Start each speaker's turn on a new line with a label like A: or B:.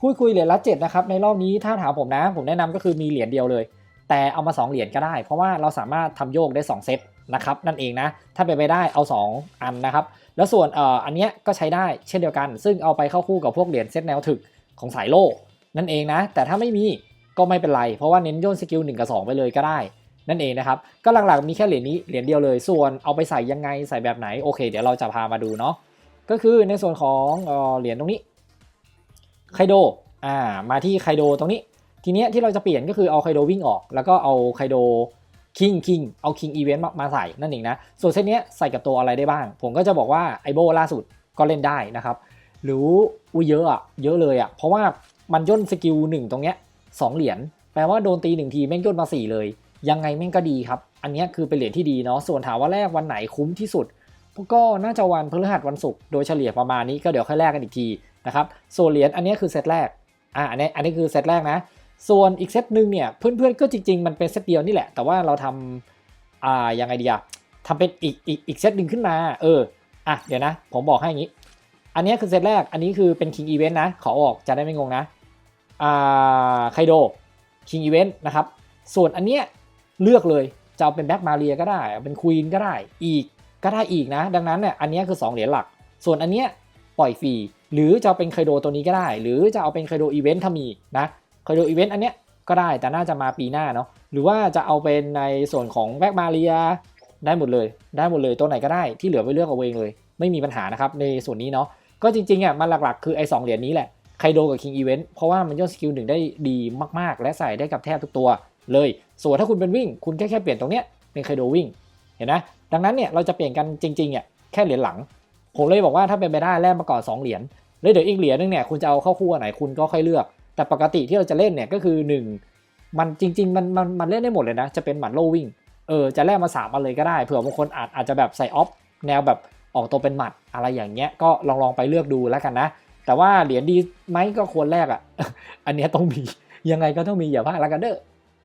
A: พูดคุยเหรียญละเจ็ดนะครับในรอบนี้ถ้าถามผมนะ ผมแนะนำก็คือมีเหรียญเดียวเลย แต่เอามา 2 เหรียญก็ได้ เพราะว่าเราสามารถทำโยกได้ 2 เซตนะครับนั่นเองนะ ถ้าเป็นไปได้เอา 2 อันนะครับ แล้วส่วนเอ่ออันเนี้ยก็ใช้ได้เช่นเดียวกัน ซึ่งเอาไปเข้าคู่กับพวกเหรียญเซตแนวถึกของสายโล่นั่นเองนะ แต่ถ้าไม่มีก็ไม่เป็นไร เพราะว่าเน้นโยนสกิล1กับ 2 ไปเลยก็ได้ นั่นเองนะครับ ก็หลักๆมีแค่เหรียญนี้เหรียญเดียวเลย ส่วนเอาไปใส่ยังไงใส่แบบไหนโอเค เดี๋ยวเราจะพามาดูเนาะก็คือในส่วนของเหรียญตรงนี้ ไคโดอ่ามาที่ไคโดตรงนี้ ทีเนี้ยที่เราจะเปลี่ยนก็คือเอาไคโดวิ่งออก แล้วก็เอาไคโดคิงคิงเอาคิงอีเวนต์มาใส่นั่นเองนะส่วนเซตเนี้ยใส่กับตัวอะไรได้บ้าง ผมก็จะบอกว่าไอโบล่าสุดก็เล่นได้นะครับหรืออุ้ยเยอะอะเยอะเลยอะเพราะว่ามันย่นสกิลหนึ่งตรงเนี้ยสองเหรียญแปลว่าโดนตีหนึ่งทีแม่งย่นมาสี่เลย ยังไงแม่งก็ดีครับ อันเนี้ยคือเป็นเหรียญที่ดีเนาะส่วนถามว่าแลกวันไหนคุ้มที่สุดก็น่าจะวันพฤหัสวันศุกร์โดยเฉลี่ยประมาณนี้ก็เดี๋ยวค่อยแลกกันอีกที นะครับส่วนเหรียญอันนี้คือเซตแรกอ่าอันนี้อันนี้คือเซตแรกนะ ส่วนอีกเซตหนึ่งเนี่ยเพื่อนๆก็จริง ๆ มันเป็นเซตเดียวนี่แหละ แต่ว่าเราทำอ่ายังไงดีอะทำเป็นอีกอีกอีกเซตหนึ่งขึ้นมา เอออะเดี๋ยวนะ ผมบอกให้อย่างนี้ อันนี้คือเซตแรกอันนี้คือเป็น King Event นะขอออกจะได้ไม่งงนะอ่าไคโด King Event นะครับส่วนอันเนี้ยเลือกเลยจะเอาเป็นแบ็กมาเรียก็ได้เอเป็นควีนก็ได้อีกก็ได้อีกนะ ดังนั้นเนี่ยอันนี้คือ 2 เหรียญหลัก ส่วนอันเนี้ยปล่อยฟรี หรือจะเป็นไคโดตัวนี้ก็ได้ หรือจะเอาเป็นไคโดอีเวนต์ถ้ามีนะไคโดอีเวนต์อันเนี้ยก็ได้แต่น่าจะมาปีหน้าเนาะหรือว่าจะเอาเป็นในส่วนของแบ็กมาเรียได้หมดเลย ได้หมดเลยตัวไหนก็ได้ที่เหลือไปเลือกเอาเองเลย ไม่มีปัญหานะครับในส่วนนี้เนาะก็จริงๆอะมันหลักๆ คือไอ้สองเหรียญนี้แหละไคโดกับ King Event เพราะว่ามันย่นสกิลหนึ่งได้ดีมากๆ และใส่ได้กับแทบทุกตัวเลย ส่วนถ้าคุณเป็นวิ่ง คุณแค่แค่เปลี่ยนตรงเนี้ยเป็นไคโดวิ่ง เห็นไหมดังนั้นเนี่ยเราจะเปลี่ยนกันจริงๆอะแค่เหรียญหลัง ผมเลยบอกว่าถ้าเป็นไปได้แลกมาก่อน2เหรียญแล้วเดี๋ยวอีกเหรียญนึงเนี่ยคุณจะเอาเข้าคู่ไหนคุณก็ค่อยเลือก แต่ปกติที่เราจะเล่นเนี่ยก็คือ 1 มันจริง ๆ มันมันมันเล่นได้หมดเลยนะ จะเป็นหมัดโลวิ่งเออจะแลกมาสามอันเลยก็ได้เผื่อบางคนอาจอาจจะแบบใส่ออฟแนวแบบออกตัวเป็นหมัดอะไรอย่างเงี้ยก็ลองลองไปเลือกดูแล้วกันนะ แต่ว่าเหรียญดีไหมก็ควรแลกอะ อันนี้ต้องมียังไงก็ต้องมีอย่าพลาดแล้วกันเด้อ